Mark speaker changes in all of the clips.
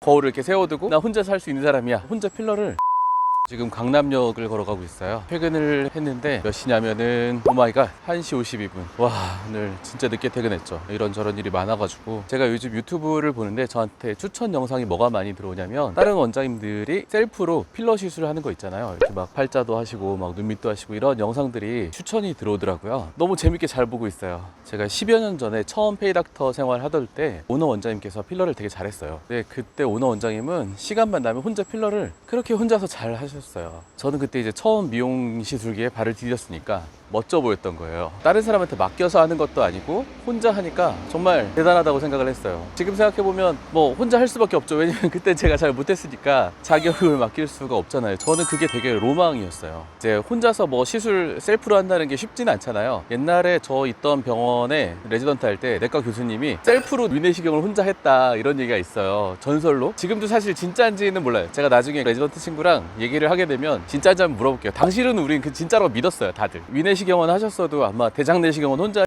Speaker 1: 거울을 이렇게 세워두고 나 혼자 살 수 있는 사람이야. 혼자 필러를 지금 강남역을 걸어가고 있어요. 퇴근을 했는데 몇 시냐면은 오마이갓 1시 52분. 와 오늘 진짜 늦게 퇴근했죠. 이런저런 일이 많아가지고 제가 요즘 유튜브를 보는데 저한테 추천 영상이 뭐가 많이 들어오냐면 다른 원장님들이 셀프로 필러 시술을 하는 거 있잖아요. 이렇게 막 팔자도 하시고 막 눈밑도 하시고 이런 영상들이 추천이 들어오더라고요. 너무 재밌게 잘 보고 있어요. 제가 10여 년 전에 처음 페이닥터 생활 하던 때 오너 원장님께서 필러를 되게 잘했어요. 근데 그때 오너 원장님은 시간만 나면 혼자 필러를 그렇게 혼자서 잘 하셨어요. 저는 그때 이제 처음 미용 시술기에 발을 디뎠으니까 멋져 보였던 거예요. 다른 사람한테 맡겨서 하는 것도 아니고 혼자 하니까 정말 대단하다고 생각을 했어요. 지금 생각해보면 뭐 혼자 할 수밖에 없죠. 왜냐면 그때 제가 잘 못했으니까 자격을 맡길 수가 없잖아요. 저는 그게 되게 로망이었어요. 이제 혼자서 뭐 시술 셀프로 한다는 게 쉽지는 않잖아요. 옛날에 저 있던 병원에 레지던트 할 때 내과 교수님이 셀프로 위내시경을 혼자 했다 이런 얘기가 있어요. 전설로. 지금도 사실 진짜인지는 몰라요. 제가 나중에 레지던트 친구랑 얘기를 하게 되면 진짜인지 한번 물어볼게요. 당시로는 우린 그 진짜로 믿었어요. 다들. 위내시경은 하셨어도 아마 대장내시경은 혼자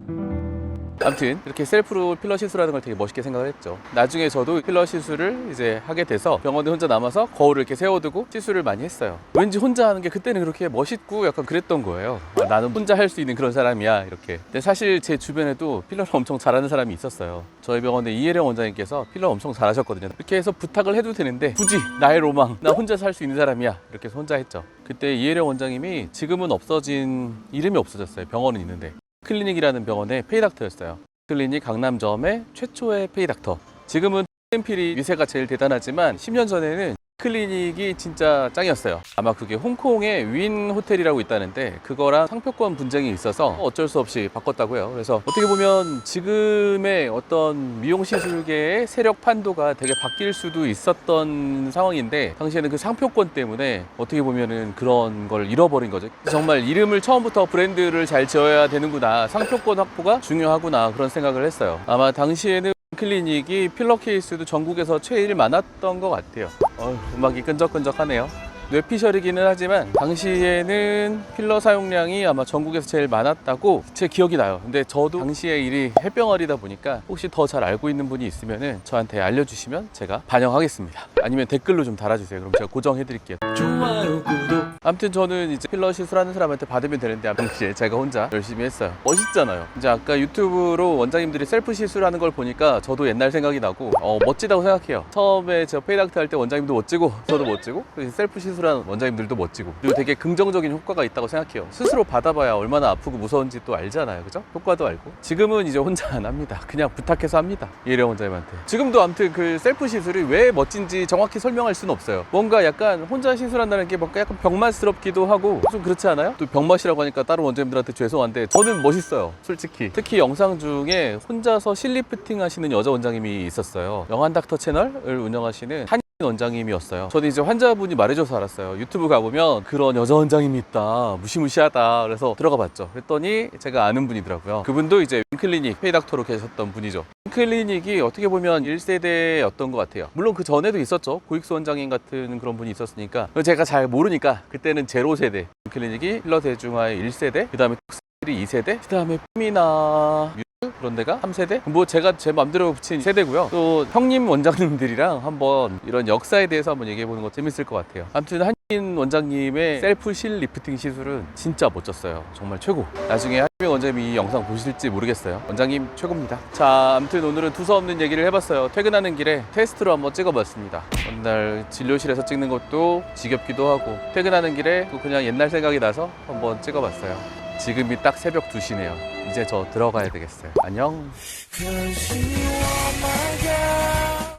Speaker 1: 아무튼 이렇게 셀프로 필러 시술하는 걸 되게 멋있게 생각을 했죠. 나중에 저도 필러 시술을 이제 하게 돼서 병원에 혼자 남아서 거울을 이렇게 세워두고 시술을 많이 했어요. 왠지 혼자 하는 게 그때는 그렇게 멋있고 약간 그랬던 거예요. 아, 나는 혼자 할 수 있는 그런 사람이야 이렇게. 근데 사실 제 주변에도 필러를 엄청 잘하는 사람이 있었어요. 저희 병원에 이혜령 원장님께서 필러 엄청 잘하셨거든요. 이렇게 해서 부탁을 해도 되는데 굳이 나의 로망, 나 혼자 살 수 있는 사람이야 이렇게 해서 혼자 했죠. 그때 이혜령 원장님이 지금은 없어진 이름이 없어졌어요. 병원은 있는데. 클리닉이라는 병원의 페이닥터였어요. 클리닉 강남점의 최초의 페이닥터. 지금은 엠필이 위세가 제일 대단하지만 10년 전에는 클리닉이 진짜 짱이었어요. 아마 그게 홍콩의 윈 호텔이라고 있다는데 그거랑 상표권 분쟁이 있어서 어쩔 수 없이 바꿨다고요. 그래서 어떻게 보면 지금의 어떤 미용 시술계의 세력 판도가 되게 바뀔 수도 있었던 상황인데 당시에는 그 상표권 때문에 어떻게 보면은 그런 걸 잃어버린 거죠. 정말 이름을 처음부터 브랜드를 잘 지어야 되는구나. 상표권 확보가 중요하구나. 그런 생각을 했어요. 아마 당시에는 클리닉이 필러 케이스도 전국에서 제일 많았던 것 같아요. 어휴, 음악이 끈적끈적하네요. 뇌피셜이기는 하지만 당시에는 필러 사용량이 아마 전국에서 제일 많았다고 제 기억이 나요. 근데 저도 당시에 일이 해병아리다 보니까 혹시 더 잘 알고 있는 분이 있으면 저한테 알려주시면 제가 반영하겠습니다. 아니면 댓글로 좀 달아주세요. 그럼 제가 고정해드릴게요.
Speaker 2: 좋아요 구독
Speaker 1: 아무튼 저는 이제 필러 시술하는 사람한테 받으면 되는데 당시에 제가 혼자 열심히 했어요. 멋있잖아요. 이제 아까 유튜브로 원장님들이 셀프 시술하는 걸 보니까 저도 옛날 생각이 나고 어, 멋지다고 생각해요. 처음에 저 페이닥트 할 때 원장님도 멋지고 저도 멋지고 셀프 시술 한 원장님들도 멋지고 그리고 되게 긍정적인 효과가 있다고 생각해요. 스스로 받아봐야 얼마나 아프고 무서운지 또 알잖아요. 그죠? 효과도 알고. 지금은 이제 혼자 안 합니다. 그냥 부탁해서 합니다. 이혜령 원장님한테. 지금도 아무튼 그 셀프 시술이 왜 멋진지 정확히 설명할 수는 없어요. 뭔가 약간 혼자 시술한다는 게 뭔가 약간 병맛스럽기도 하고 좀 그렇지 않아요? 또 병맛이라고 하니까 다른 원장님들한테 죄송한데 저는 멋있어요. 솔직히. 특히 영상 중에 혼자서 실리프팅 하시는 여자 원장님이 있었어요. 영한 닥터 채널을 운영하시는 한 원장님이었어요. 저는 이제 환자분이 말해줘서 알았어요. 유튜브 가보면 그런 여자 원장님이 있다. 무시무시하다. 그래서 들어가 봤죠. 그랬더니 제가 아는 분이더라고요. 그분도 이제 윈클리닉 페이닥터로 계셨던 분이죠. 윈클리닉이 어떻게 보면 1세대였던 것 같아요. 물론 그 전에도 있었죠. 고익수 원장님 같은 그런 분이 있었으니까. 제가 잘 모르니까 그때는 제로 세대. 윈클리닉이 필러 대중화의 1세대. 그 다음에 톡스들이 2세대. 그 다음에 꿈이나 그런 데가 3세대? 뭐 제가 제 맘대로 붙인 세대고요. 또 형님 원장님들이랑 한번 이런 역사에 대해서 한번 얘기해 보는 거 재밌을 것 같아요. 아무튼 한인 원장님의 셀프 실 리프팅 시술은 진짜 멋졌어요. 정말 최고. 나중에 한민 원장님이 이 영상 보실지 모르겠어요. 원장님 최고입니다. 자, 아무튼 오늘은 두서없는 얘기를 해봤어요. 퇴근하는 길에 테스트로 한번 찍어봤습니다. 날 진료실에서 찍는 것도 지겹기도 하고 퇴근하는 길에 또 그냥 옛날 생각이 나서 한번 찍어봤어요. 지금이 딱 새벽 2시네요. 이제 저 들어가야 되겠어요. 안녕.